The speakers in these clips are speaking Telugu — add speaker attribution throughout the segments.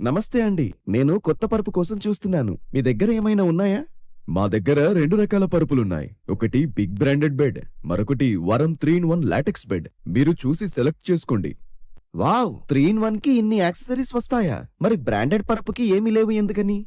Speaker 1: నమస్తే అండి. నేను కొత్త పరుపు కోసం చూస్తున్నాను. మీ దగ్గర ఏమైనా ఉన్నాయా? మా దగ్గర రెండు రకాల పరుపులున్నాయి. ఒకటి బిగ్ బ్రాండెడ్ బెడ్ మరొకటి Varam three in one latex bed. మీరు చూసి సెలెక్ట్ చేసుకోండి. వావ్! త్రీ ఇన్ వన్కి ఇన్ని యాక్సెసరీస్ వస్తాయా? మరి బ్రాండెడ్ పరుపుకి ఏమీ లేవు ఎందుకని?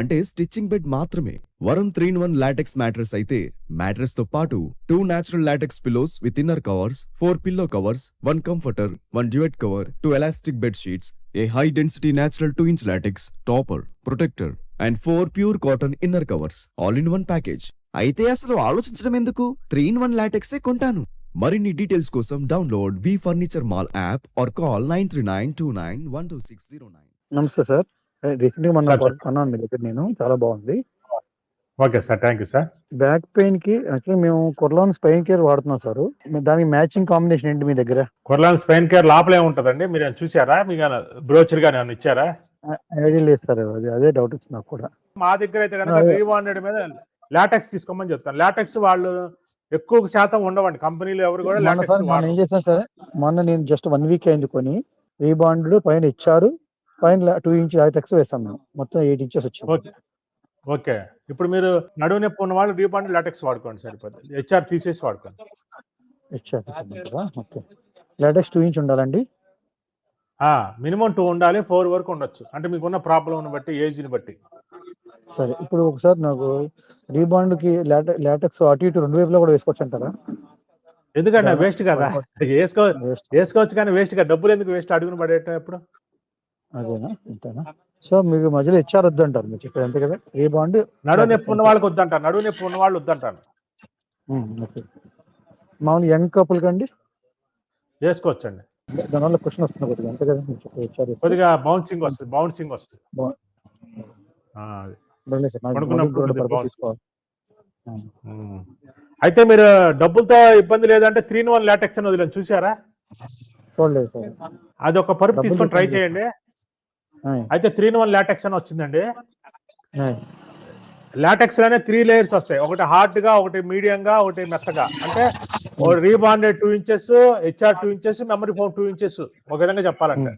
Speaker 1: అంటే స్టిచ్చింగ్ బెడ్ మాత్రమే. Varam three in one latex mattress అయితే మ్యాట్రెస్తో పాటు two natural latex pillows with inner covers four pillow covers one comforter one duvet cover two elastic bed sheets a high density natural two inch latex topper protector and four pure cotton inner covers all in one package అయితే అసలు ఆలోచించడం ఎందుకు? త్రీ ఇన్ వన్ లాటెక్సే కొంటాను. మరిన్ని డీటెయిల్స్ కోసం download V furniture mall app or call nine three nine two nine one two six zero nine
Speaker 2: నమస్తే సార్. రీసెంట్గా మన
Speaker 3: సార్,
Speaker 2: కొన్నాను మీ దగ్గర నేను. చాలా బాగుంది.
Speaker 3: Okay sir thank you sir.
Speaker 2: Back పెయిన్కి actually మేము కొర్లాన్ స్పైన్ కేర్ వాడుతున్నాం సార్. దానికి మ్యాచింగ్ కాంబినేషన్ ఏంటి మీ దగ్గర?
Speaker 3: కొర్లాన్ స్పైన్ కేర్ లోపలే ఉంటుందండి. మీరు ఏమైనా చూసారా? మీకు బ్రోచర్ గాని ఏమైనా ఇచ్చారా?
Speaker 2: ఐడియా లేదు సార్. అది అదే డౌట్ వచ్చింది నాకు కూడా.
Speaker 3: మా దగ్గర అయితే కనుక
Speaker 2: అదే.
Speaker 3: రీవాండెడ్ మీద లాటెక్స్ తీసుకోమని చెప్తాను. లాటెక్స్ వాళ్ళు ఎక్కువ శాతం ఉండవండి. కంపెనీలు ఎవరు కూడా
Speaker 2: మొన్న
Speaker 3: లాటెక్స్
Speaker 2: సార్ మొన్న ఏం చేశాను సరే? మొన్న నేను జస్ట్ వన్ వీక్ అయింది కొని రీబాండ్ పైన ఇచ్చారు. పైన టూ ఇంచ్ టెక్స్ వేస్తాం మేము. మొత్తం ఎయిట్ ఇంచెస్ వచ్చింది
Speaker 3: ఓకే. ఓకే. ఇప్పుడు మీరు నడువు నొప్పి ఉన్న వాళ్ళు రీబాండ్ లాటెక్స్ వాడుకోండి సరిపోతుంది. హెచ్ఆర్ తీసేసి వాడుకోండి.
Speaker 2: ఇచ్చారు ఓకే. లాటెక్స్ టూ ఇంచ్ ఉండాలండి?
Speaker 3: మినిమం టూ ఉండాలి ఫోర్ వరకు ఉండొచ్చు. అంటే మీకున్న ప్రాబ్లం బట్టి ఏజ్ని బట్టి.
Speaker 2: సరే. ఇప్పుడు ఒకసారి నాకు రీబాండ్కి లాటెక్స్ అటు ఇటు రెండు వైపులా కూడా వేసుకోవచ్చు అంటారా?
Speaker 3: ఎందుకంటే వేస్ట్ కదా. వేసుకో. వేసుకోవచ్చు కానీ వేస్ట్ కదా. డబ్బులు ఎందుకు వేస్ట్? అడుగుని పడేయటం ఎప్పుడు?
Speaker 2: అదేనా? అంతేనా సో మీకు మధ్యలో ఇచ్చారు వద్దు అంటారు మీరు చెప్పేది అంతే కదా? రీబాండ్
Speaker 3: నడువు నొప్పి ఉన్న వాళ్ళకి వద్దంటారు నడువు నొప్పి ఉన్న వాళ్ళు వద్దంటాను
Speaker 2: ఓకే. మామూలు యంగ్ కపుల్ కండి?
Speaker 3: వేసుకోవచ్చండి.
Speaker 2: దానివల్ల క్వశ్చన్ వస్తుంది కొద్దిగా అంతే కదా? మీరు చెప్పేది
Speaker 3: కొద్దిగా బౌన్సింగ్ వస్తుంది బౌన్సింగ్ వస్తుంది. అయితే మీరు డబ్బులతో ఇబ్బంది లేదంటే త్రీ వన్ లాటెక్స్ అని వదిలేను చూసారా
Speaker 2: చూడలేదు సార్.
Speaker 3: అది ఒక పరుపు తీసుకొని ట్రై చేయండి. అయితే త్రీ వన్ లాటెక్స్ అని వచ్చిందండి. లాటెక్స్లోనే త్రీ లేయర్స్ వస్తాయి. ఒకటి హార్డ్గా ఒకటి మీడియం గా ఒకటి మెత్తగా. అంటే rebonded two inches HR two inches memory foam two inches ఒక విధంగా చెప్పాలంటే.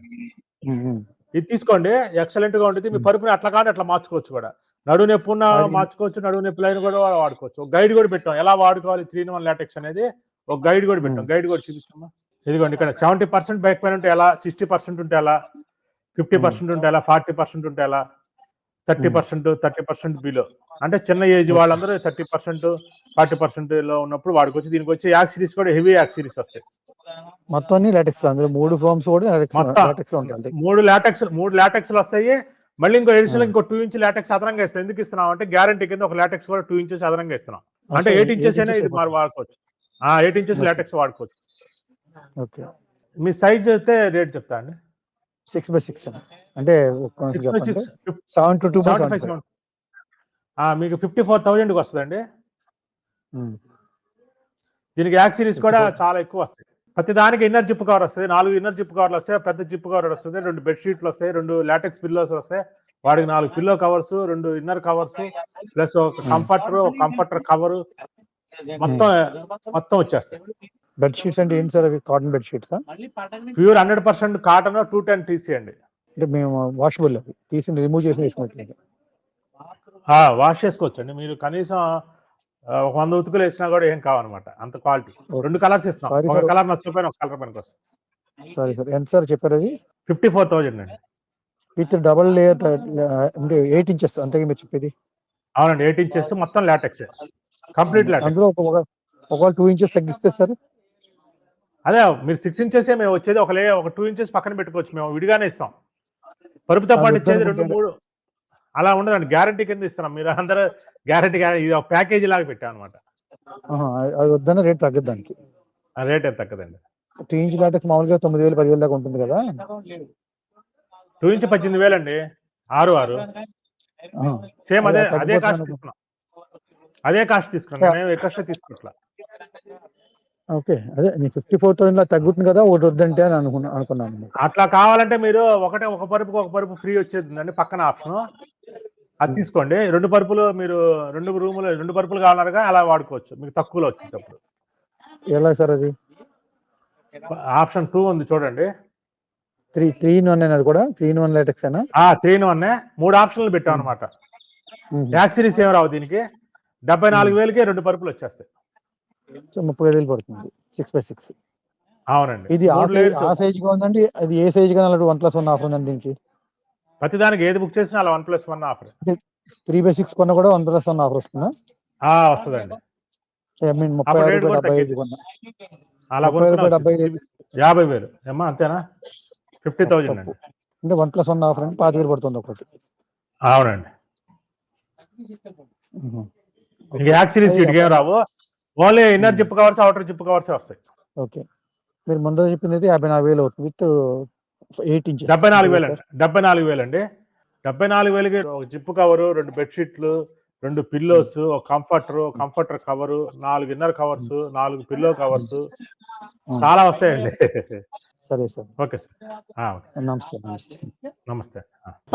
Speaker 3: ఇది తీసుకోండి. ఎక్సలెంట్గా ఉంటుంది. మీ పరుపుని అట్లా కానీ అట్లా మార్చుకోవచ్చు కూడా. నడువు నొప్పి ఉన్న మార్చుకోవచ్చు. నడువు నొప్పి లైన్ కూడా వాడుకోవచ్చు. గైడ్ కూడా పెట్టాం. ఎలా వాడుకోవాలి త్రీ వన్ లాటెక్స్ అనేది? ఒక గైడ్ కూడా పెట్టాం. గైడ్ కూడా చూపిస్తామా? ఇదిగోండి ఇక్కడ సెవెంటీ పర్సెంట్ బ్యాక్ పెయిన్ ఉంటే ఎలా? సిక్స్టీ పర్సెంట్ ఉంటే ఎలా? ఫిఫ్టీ పర్సెంట్ ఉంటే ఎలా ఫార్టీ పర్సెంట్ ఉంటే ఎలా thirty
Speaker 2: Hmm.
Speaker 3: Percent thirty percent below అంటే చిన్న ఏజ్ వాళ్ళందరూ థర్టీ పర్సెంట్ ఫార్టీ పర్సెంట్లో ఉన్నప్పుడు వాడుకోవచ్చు దీనికి వచ్చి యాక్ సిరీస్ కూడా హెవీ యాక్ సిరీస్ వస్తాయి.
Speaker 2: మొత్తం అన్ని లాటెక్స్ అందులో మూడు ఫార్మ్స్ కూడా లాటెక్స్
Speaker 3: మూడు లాటెక్స్ మూడు లాటెక్స్ వస్తాయి. మళ్ళీ ఇంకో ఎడిషనల్
Speaker 2: Hmm.
Speaker 3: ఇంకో టూ ఇంచ్ లాటెక్స్ అదనంగా ఇస్తాం ఎందుకు ఇస్తున్నాం అంటే గ్యారంటీ కింద ఒక లాటెక్స్ కూడా టూ ఇంచెస్ అదనంగా ఇస్తున్నాం అంటే ఎయిట్ ఇంచెస్ అయినా ఇది మరి వాడుకోవచ్చు. Eight inches. లాటెక్స్ వాడుకోవచ్చు.
Speaker 2: ఓకే
Speaker 3: మీ సైజ్ అయితే రేట్ చెప్తా అండి.
Speaker 2: సిక్స్ బై సిక్స్ అంటే
Speaker 3: six by six
Speaker 2: seven to two by
Speaker 3: seventy five మీకు ఫిఫ్టీ ఫోర్ థౌజండ్కి వస్తుందండి. దీనికి యాక్ సిరీస్ కూడా చాలా ఎక్కువ వస్తాయి. ప్రతి దానికి ఇన్నర్ జిప్ కవర్ వస్తుంది నాలుగు ఇన్నర్ జిప్ కవర్లు వస్తాయి పెద్ద జిప్ కవర్ వస్తుంది రెండు బెడ్షీట్లు వస్తాయి రెండు లాటెక్స్ పిల్లోస్ వస్తాయి. వాడికి నాలుగు పిల్లో కవర్స్ రెండు ఇన్నర్ కవర్స్ ప్లస్ ఒక కంఫర్టర్ ఒక కంఫర్టర్ కవర్ మొత్తం మొత్తం వచ్చేస్తాయి.
Speaker 2: బెడ్ షీట్స్ అంటే ఏంటి సార్ అవి? Cotton bed sheets
Speaker 3: pure hundred percent cotton two ten తీసేయండి
Speaker 2: అంటే మేము వాషబుల్ అవి. తీసి రిమూవ్ చేసి వేసుకున్నట్లేదు
Speaker 3: వాష్ చేసుకోవచ్చండి. మీరు కనీసం ఒక వంద ఉతుకులు వేసినా కూడా ఏం కావన్నమాట అంత క్వాలిటీ రెండు కలర్స్ ఇస్తాం ఒక. కలర్ నచ్చకపోయినా ఒక కలర్ పనికి వస్తుంది.
Speaker 2: Sorry sir. ఎంత సార్ చెప్పారు అది?
Speaker 3: ఫిఫ్టీ ఫోర్ థౌజండ్ అండి.
Speaker 2: విత్ డబల్ లేయర్ అంటే ఎయిట్ ఇంచెస్ అంతగా మీరు చెప్పేది.
Speaker 3: అవునండి ఎయిట్ ఇంచెస్ మొత్తం లాటెక్స్ కంప్లీట్ లాటెక్స్
Speaker 2: అందులో ఒక ఒక- ఒకవేళ టూ ఇంచెస్ తగ్గిస్తే సార్?
Speaker 3: అదే మీరు సిక్స్ ఇంచెస్ మేము వచ్చేది ఒక లే ఒక టూ ఇంచెస్ పక్కన పెట్టుకోవచ్చు మేము విడిగానే ఇస్తాం. పరుపుతో పాటు ఇచ్చేది రెండు మూడు. అలా ఉండదండి గ్యారంటీ కింద ఇస్తున్నాం. మీరు అందరూ గ్యారంటీ ఇది ఒక ప్యాకేజీ లాగా పెట్టాం అనమాట
Speaker 2: అది వద్దన్న రేట్ తగ్గదు దానికి.
Speaker 3: రేట్ ఎంత తగ్గదండి.
Speaker 2: టూ ఇంచ్ లాటెక్స్ మామూలుగా తొమ్మిది వేలు పదివేలు దాకా ఉంటుంది కదా?
Speaker 3: టూ ఇంచ్ పద్దెనిమిది వేలు అండి ఆరు. ఆరు. సేమ్ అదే
Speaker 2: అదే
Speaker 3: కాస్ట్. తీసుకున్నాం. అదే కాస్ట్ తీసుకున్నాం. నేను ఎక్స్ట్రా తీసుకోవట్లా
Speaker 2: ఓకే. అదే నీ ఫిఫ్టీ ఫోర్ థౌసండ్లో తగ్గుతుంది కదా ఒకటి వద్దంటే అని అనుకున్నా అనుకున్నాను
Speaker 3: అట్లా కావాలంటే మీరు ఒకటే ఒక పరుపుకి ఒక పరుపు ఫ్రీ వచ్చేది ఉందండి పక్కన ఆప్షన్. అది తీసుకోండి. రెండు పరుపులు మీరు రెండు రూములు రెండు పరుపులు కావాలనగా అలా వాడుకోవచ్చు. మీకు తక్కువలో వచ్చింది అప్పుడు
Speaker 2: ఎలా సార్ అది?
Speaker 3: ఆప్షన్ టూ ఉంది చూడండి.
Speaker 2: త్రీ త్రీ ఇన్ వన్ అది కూడా? త్రీ ఇన్ వన్ లాటెక్స్ అయినా
Speaker 3: త్రీ ఇన్ వన్ మూడు ఆప్షన్లు పెట్టాం అనమాట ట్యాక్స్ సిరీస్ ఏం రావు దీనికి. డెబ్బై నాలుగు వేలకి రెండు పరుపులు వచ్చేస్తాయి.
Speaker 2: సో ముప్పై ఏడు వేలు పడుతుంది. సిక్స్ బై సిక్స్
Speaker 3: అవునండి.
Speaker 2: ఇది ఆ సైజ్. ఆ సైజ్గా ఉందండి అది ఏ సైజ్గా వన్ ప్లస్ వన్ ఆఫర్ ఉందండి దీనికి.
Speaker 3: ప్రతి దానికి ఏది బుక్ చేసినా అలా one plus one offer
Speaker 2: three by six కొన్నా కూడా వన్ ప్లస్ వన్ ఆఫర్ వస్తుందా?
Speaker 3: వస్తుందండి.
Speaker 2: ఐ మీన్ ముప్పై
Speaker 3: అప్పుడు
Speaker 2: ఆరు
Speaker 3: కూడా
Speaker 2: డెబ్బై ఐదు. కొన్నా.
Speaker 3: అలా
Speaker 2: ముప్పై రూపాయలు డెబ్బై
Speaker 3: వచ్చింది. యాభై వేలు. ఏమ్మా అంతేనా? ఫిఫ్టీ థౌజండ్ అండి.
Speaker 2: అంటే వన్ ప్లస్ వన్ ఆఫర్ అంటే పాతి వేలు పడుతుంది ఒకటి.
Speaker 3: అవునండి.
Speaker 2: మ్మ్.
Speaker 3: ఇంక యాక్ సిరీస్ వీటికి ఏం రావు? Only inner zip covers outer zip covers వస్తాయి.
Speaker 2: ఓకే. మీరు ముందు చెప్పింది అయితే యాభై నాలుగు వేలు అవుతుంది విత్ ఎయిట్ ఇంచెస్.
Speaker 3: డెబ్బై నాలుగు వేలు అండి డెబ్బై నాలుగు వేలు అండి డెబ్బై నాలుగు వేలకి ఒక జిప్ కవరు రెండు బెడ్షీట్లు రెండు పిల్లోస్ ఒక కంఫర్టర్ కంఫర్టర్ కవరు నాలుగు ఇన్నర్ కవర్స్ నాలుగు పిల్లో కవర్స్. చాలా వస్తాయండి.
Speaker 2: సరే సార్.
Speaker 3: Okay sir. ఆ, ఓకే.
Speaker 2: నమస్తే నమస్తే.
Speaker 3: నమస్తే.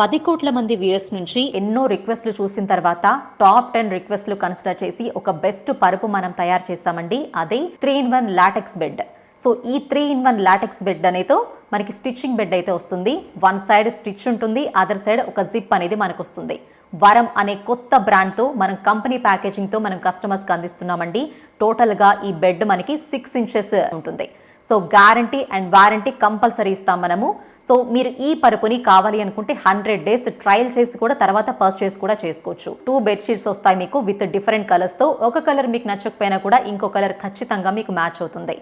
Speaker 4: పది కోట్ల మంది వ్యూయర్స్ నుంచి ఎన్నో రిక్వెస్ట్లు చూసిన తర్వాత టాప్ టెన్ రిక్వెస్ట్లు కన్సిడర్ చేసి ఒక బెస్ట్ పరుపు మనం తయారు చేస్తామండి. అదే three in one latex bed. So ఈ three in one latex bed అనేది మనకి స్టిచ్చింగ్ బెడ్ అయితే వస్తుంది. వన్ సైడ్ స్టిచ్ ఉంటుంది అదర్ సైడ్ ఒక జిప్ అనేది మనకు వస్తుంది వరం అనే కొత్త బ్రాండ్తో మనం కంపెనీ ప్యాకేజింగ్తో మనం కస్టమర్స్కి అందిస్తున్నామండి. టోటల్గా ఈ బెడ్ మనకి సిక్స్ ఇంచెస్ ఉంటుంది. So guarantee and warranty compulsory ఇస్తాం మనము. సో మీరు ఈ పరుపుని కావాలి అనుకుంటే హండ్రెడ్ డేస్ ట్రయల్ చేసి కూడా తర్వాత పర్చేస్ కూడా చేసుకోవచ్చు. టూ బెడ్షీట్స్ వస్తాయి మీకు విత్ డిఫరెంట్ కలర్స్తో ఒక కలర్ మీకు నచ్చకపోయినా కూడా ఇంకో కలర్ ఖచ్చితంగా మీకు మ్యాచ్ అవుతుంది.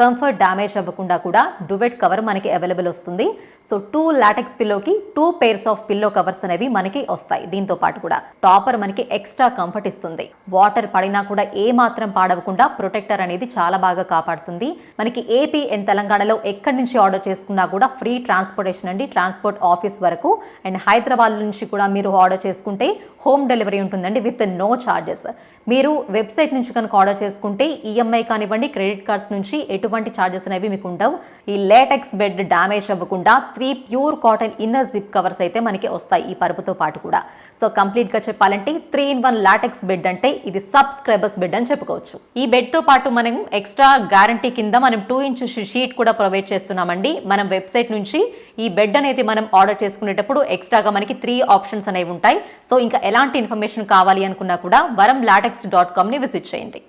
Speaker 4: కంఫర్ట్ డ్యామేజ్ అవ్వకుండా కూడా డువెట్ కవర్ మనకి అవైలబుల్ వస్తుంది. So two latex పిల్లోకి two pairs of pillow covers అనేవి మనకి వస్తాయి. దీంతో పాటు కూడా టాపర్ మనకి ఎక్స్ట్రా కంఫర్ట్ ఇస్తుంది. వాటర్ పడినా కూడా ఏ మాత్రం పాడవకుండా ప్రొటెక్టర్ అనేది చాలా బాగా కాపాడుతుంది. మనకి ఏపీ అండ్ తెలంగాణలో ఎక్కడి నుంచి ఆర్డర్ చేసుకున్నా కూడా ఫ్రీ ట్రాన్స్పోర్టేషన్ అండి. ట్రాన్స్పోర్ట్ ఆఫీస్ వరకు. అండ్ హైదరాబాద్ నుంచి కూడా మీరు ఆర్డర్ చేసుకుంటే హోమ్ డెలివరీ ఉంటుందండి విత్ నో ఛార్జెస్ మీరు వెబ్సైట్ నుంచి కనుక ఆర్డర్ చేసుకుంటే ఈఎంఐ కానివ్వండి క్రెడిట్ కార్డ్స్ నుంచి ఎటువంటి ఛార్జెస్ అనేవి మీకు ఉండవు. ఈ లేటెక్స్ బెడ్ డ్యామేజ్ అవ్వకుండా three pure cotton inner zip covers అయితే మనకి వస్తాయి ఈ పరుపుతో పాటు కూడా. సో కంప్లీట్గా చెప్పాలంటే three in one latex bed అంటే ఇది సబ్స్క్రైబర్స్ బెడ్ అని చెప్పుకోవచ్చు. ఈ బెడ్తో పాటు మనం ఎక్స్ట్రా గ్యారంటీ కింద మనం టూ ఇంచ్ షీట్ కూడా ప్రొవైడ్ చేస్తున్నామండి. మనం వెబ్సైట్ నుంచి ఈ బెడ్ అనేది మనం ఆర్డర్ చేసుకునేటప్పుడు ఎక్స్ట్రాగా మనకి త్రీ ఆప్షన్స్ అనేవి ఉంటాయి. సో ఇంకా ఎలాంటి ఇన్ఫర్మేషన్ కావాలి అనుకున్నా కూడా వరం లాటెక్స్ డాట్ కామ్ని విజిట్ చేయండి.